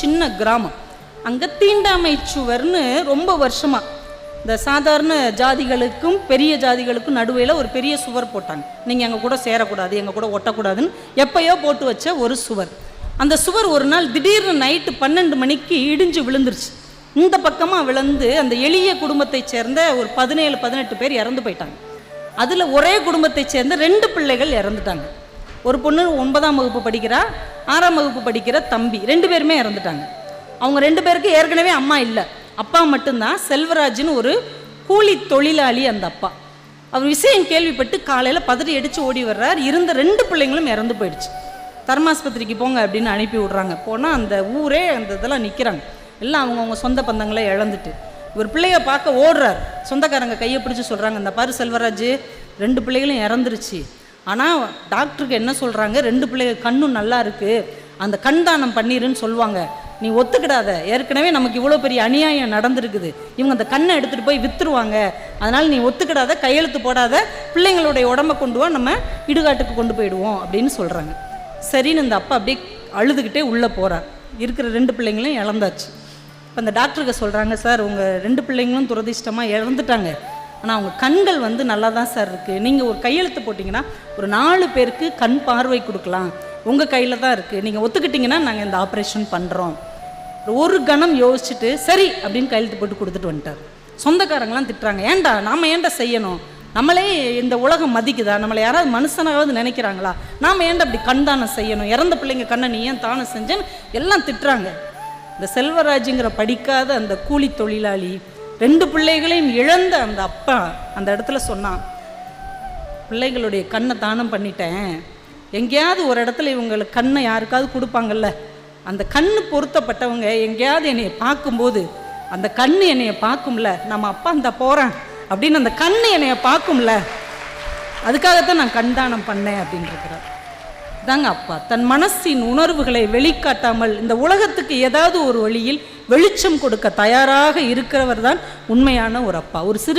சின்ன கிராமம். அங்கே தீண்டாமை சுவர்னு ரொம்ப வருஷமாக இந்த சாதாரண ஜாதிகளுக்கும் பெரிய ஜாதிகளுக்கும் நடுவில் ஒரு பெரிய சுவர் போட்டாங்க. நீங்கள் எங்கள் கூட சேரக்கூடாது எங்கள் கூட ஒட்டக்கூடாதுன்னு எப்பயோ போட்டு வச்ச ஒரு சுவர். அந்த சுவர் ஒரு நாள் திடீர்னு நைட்டு பன்னெண்டு மணிக்கு இடிஞ்சு விழுந்துருச்சு. இந்த பக்கமாக விழுந்து அந்த எளிய குடும்பத்தைச் சேர்ந்த ஒரு பதினேழு பதினெட்டு பேர் இறந்து போயிட்டாங்க. அதில் ஒரே குடும்பத்தைச் சேர்ந்த ரெண்டு பிள்ளைகள் இறந்துட்டாங்க. ஒரு பொண்ணு ஒன்பதாம் வகுப்பு படிக்கிறா ஆறாம் வகுப்பு படிக்கிற தம்பி. ரெண்டு பேருமே இறந்துட்டாங்க. அவங்க ரெண்டு பேருக்கு ஏற்கனவே அம்மா இல்லை. அப்பா மட்டும்தான் செல்வராஜ்னு ஒரு கூலி தொழிலாளி அந்த அப்பா. அவர் விஷயம் கேள்விப்பட்டு காலையில் பதறி அடித்து ஓடி வர்றார். இருந்த ரெண்டு பிள்ளைங்களும் இறந்து போயிடுச்சு. தர்மாஸ்பத்திரிக்கு போங்க அப்படின்னு அனுப்பி விட்றாங்க. போனால் அந்த ஊரே அந்த இதெல்லாம் நிற்கிறாங்க எல்லாம் அவங்கவுங்க சொந்த பந்தங்களை இழந்துட்டு. இவர் பிள்ளைய பார்க்க ஓடுறார். சொந்தக்காரங்க கையை பிடிச்சி சொல்கிறாங்க இந்த பாரு செல்வராஜ் ரெண்டு பிள்ளைகளும் இறந்துருச்சு. ஆனால் டாக்டருக்கு என்ன சொல்கிறாங்க ரெண்டு பிள்ளைகள் கண்ணும் நல்லா இருக்குது அந்த கண் தானம் பண்ணிடுன்னு சொல்லுவாங்க. நீ ஒத்துக்கிடாத. ஏற்கனவே நமக்கு இவ்வளோ பெரிய அநியாயம் நடந்திருக்குது. இவங்க அந்த கண்ணை எடுத்துகிட்டு போய் விற்றுருவாங்க அதனால் நீ ஒத்துக்கிடாத கையெழுத்து போடாத. பிள்ளைங்களுடைய உடம்ப கொண்டு வா நம்ம இடுகாட்டுக்கு கொண்டு போயிடுவோம் அப்படின்னு சொல்கிறாங்க சரின்னு இந்த அப்பா அப்படியே அழுதுகிட்டே உள்ளே போகிறார் இருக்கிற ரெண்டு பிள்ளைங்களையும் இழந்தாச்சு. இப்போ அந்த டாக்டருக்கு சொல்கிறாங்க சார் உங்கள் ரெண்டு பிள்ளைங்களும் துரதிர்ஷ்டமாக இழந்துட்டாங்க. ஆனால் அவங்க கண்கள் வந்து நல்லா தான் சார் இருக்குது நீங்கள் ஒரு கையெழுத்து போட்டிங்கன்னா ஒரு நாலு பேருக்கு கண் பார்வை கொடுக்கலாம். உங்கள் கையில் தான் இருக்குது நீங்கள் ஒத்துக்கிட்டிங்கன்னா நாங்கள் இந்த ஆப்ரேஷன் பண்ணுறோம் ஒரு கணம் யோசிச்சுட்டு சரி அப்படின்னு கையெழுத்து போட்டு கொடுத்துட்டு வந்துட்டார். சொந்தக்காரங்களாம் திட்டுறாங்க. ஏன்டா நாம் ஏன்டா செய்யணும்? நம்மளே இந்த உலகம் மதிக்குதா? நம்மளை யாராவது மனுஷனாவது நினைக்கிறாங்களா? நாம் ஏன்டா அப்படி கண் தானம் செய்யணும்? இறந்த பிள்ளைங்க கண்ணை நீ ஏன் தானம் செஞ்சேன்னு எல்லாம் திட்டுறாங்க. இந்த செல்வராஜுங்கிற படிக்காத அந்த கூலி தொழிலாளி ரெண்டு பிள்ளைகளையும் இழந்த அந்த அப்பா அந்த இடத்துல சொன்னான் பிள்ளைகளுடைய கண்ணை தானம் பண்ணிட்டேன். எங்கேயாவது ஒரு இடத்துல இவங்களுக்கு கண்ணை யாருக்காவது கொடுப்பாங்கல்ல? அந்த கண்ணு பொருத்தப்பட்டவங்க எங்கேயாவது என்னையை பார்க்கும்போது அந்த கண்ணு என்னைய பார்க்கும்ல? நம்ம அப்பா அந்த போகிறேன் அப்படின்னு அந்த கண்ணு என்னைய பார்க்கும்ல? அதுக்காகத்தான் நான் கண்தானம் பண்ணேன் அப்படின்னு தாங்க அப்பா. தன் மனசின் உணர்வுகளை வெளிக்காட்டாமல் இந்த உலகத்துக்கு ஏதாவது ஒரு வழியில் வெளிச்சம் கொடுக்க தயாராக இருக்கிறவர் தான் உண்மையான ஒரு அப்பா. ஒரு சிறு